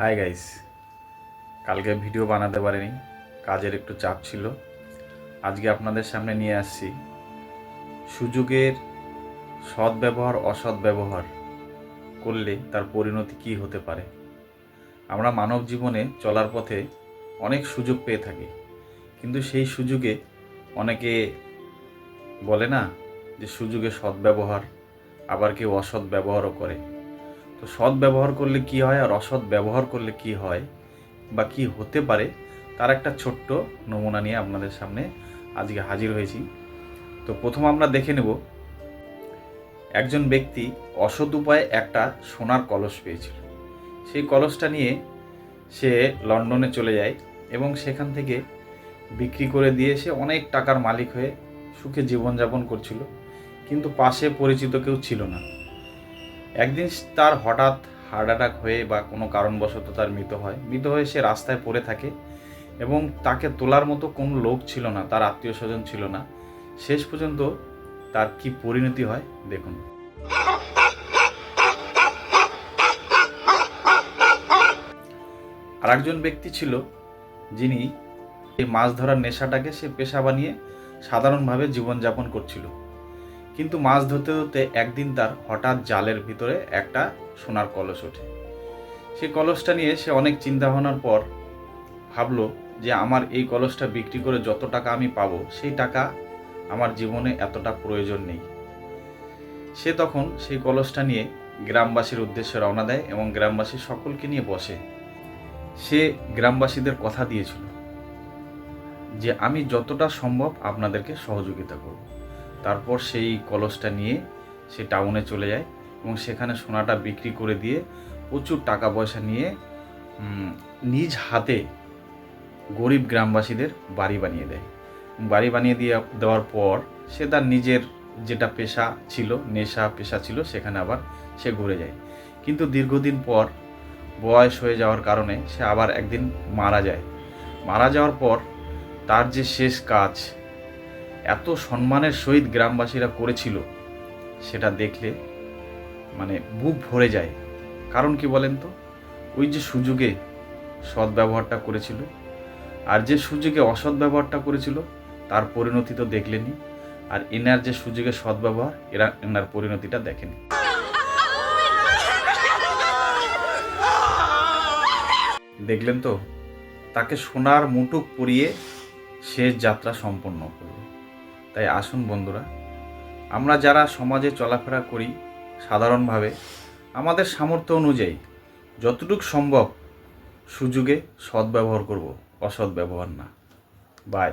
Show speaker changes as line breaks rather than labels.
Hi guys কালকে video বানাতে পারিনি। কাজের একটু চাপ ছিল। আজকে আপনাদের সামনে নিয়ে আসছি সুযোগের সৎ ব্যবহার অসৎ ব্যবহার করলে তার পরিণতি কী হতে পারে? আমরা মানব জীবনে চলার পথে অনেক সুযোগ পেয়ে থাকি। কিন্তু সেই সুযোগে অনেকে বলে না যে সুযোগে সদ্ব্যবহার, আবার কেউ অসৎ ব্যবহারও করে। তো সৎ ব্যবহার করলে কি হয় আর অসৎ ব্যবহার করলে কি হয় বা কি হতে পারে, তার একটা ছোট্ট নমুনা নিয়ে আপনাদের সামনে আজকে হাজির হয়েছি। তো প্রথম আমরা দেখে নেব, একজন ব্যক্তি অসৎ উপায়ে একটা সোনার কলস পেয়েছিল। সেই কলসটা নিয়ে সে লন্ডনে চলে যায় এবং সেখান থেকে বিক্রি করে দিয়ে সে অনেক টাকার মালিক হয়ে সুখে জীবনযাপন করছিল, কিন্তু পাশে পরিচিত কেউ ছিল না। একদিন তার হঠাৎ হার্ট অ্যাটাক হয়ে বা কোনো কারণবশত তার মৃত হয়। মৃত হয়ে সে রাস্তায় পড়ে থাকে এবং তাকে তোলার মতো কোনো লোক ছিল না, তার আত্মীয় স্বজন ছিল না। শেষ পর্যন্ত তার কি পরিণতি হয় দেখুন। আর একজন ব্যক্তি ছিল যিনি এই মাছ ধরার নেশাটাকে সে পেশা বানিয়ে সাধারণভাবে জীবনযাপন করছিল। কিন্তু মাছ ধরতে ধরতে একদিন তার হঠাৎ জালের ভিতরে একটা সোনার কলস ওঠে। সেই কলসটা নিয়ে সে অনেক চিন্তা ভাবনার পর ভাবলো যে আমার এই কলসটা বিক্রি করে যত টাকা আমি পাবো, সেই টাকা আমার জীবনে এতটা প্রয়োজন নেই। সে তখন সেই কলসটা নিয়ে গ্রামবাসীর উদ্দেশ্যে রওনা দেয় এবং গ্রামবাসী সকলকে নিয়ে বসে। সে গ্রামবাসীদের কথা দিয়েছিল যে আমি যতটা সম্ভব আপনাদেরকে সহযোগিতা করব। তারপর সেই কলসটা নিয়ে সে টাউনে চলে যায় এবং সেখানে সোনাটা বিক্রি করে দিয়ে প্রচুর টাকা পয়সা নিয়ে নিজ হাতে গরিব গ্রামবাসীদের বাড়ি বানিয়ে দেয়। বাড়ি বানিয়ে দিয়ে দেওয়ার পর সে তার নিজের যেটা পেশা ছিল, নেশা পেশা ছিল, সেখানে আবার সে ঘুরে যায়। কিন্তু দীর্ঘদিন পর বয়স হয়ে যাওয়ার কারণে সে আবার একদিন মারা যায়। মারা যাওয়ার পর তার যে শেষ কাজ এত সম্মানের সহিত গ্রামবাসীরা করেছিল, সেটা দেখলে মানে বুক ভরে যায়। কারণ কি বলেন তো? ওই যে সুযোগে সৎ ব্যবহারটা করেছিল, আর যে সুযোগে অসৎ ব্যবহারটা করেছিল, তার পরিণতি তো দেখলেনি আর এনার যে সুযোগে সৎ ব্যবহার এরা এনার পরিণতিটা দেখেনি। দেখলেন তো? তাকে সোনার মুটুক পরিয়ে শেষ যাত্রা সম্পন্ন করল তাই আসুন বন্ধুরা, আমরা যারা সমাজে চলাফেরা করি সাধারণভাবে, আমাদের সামর্থ্য অনুযায়ী যতটুকু সম্ভব সুযোগে সদ্ব্যবহার করব অসৎ ব্যবহার না। বাই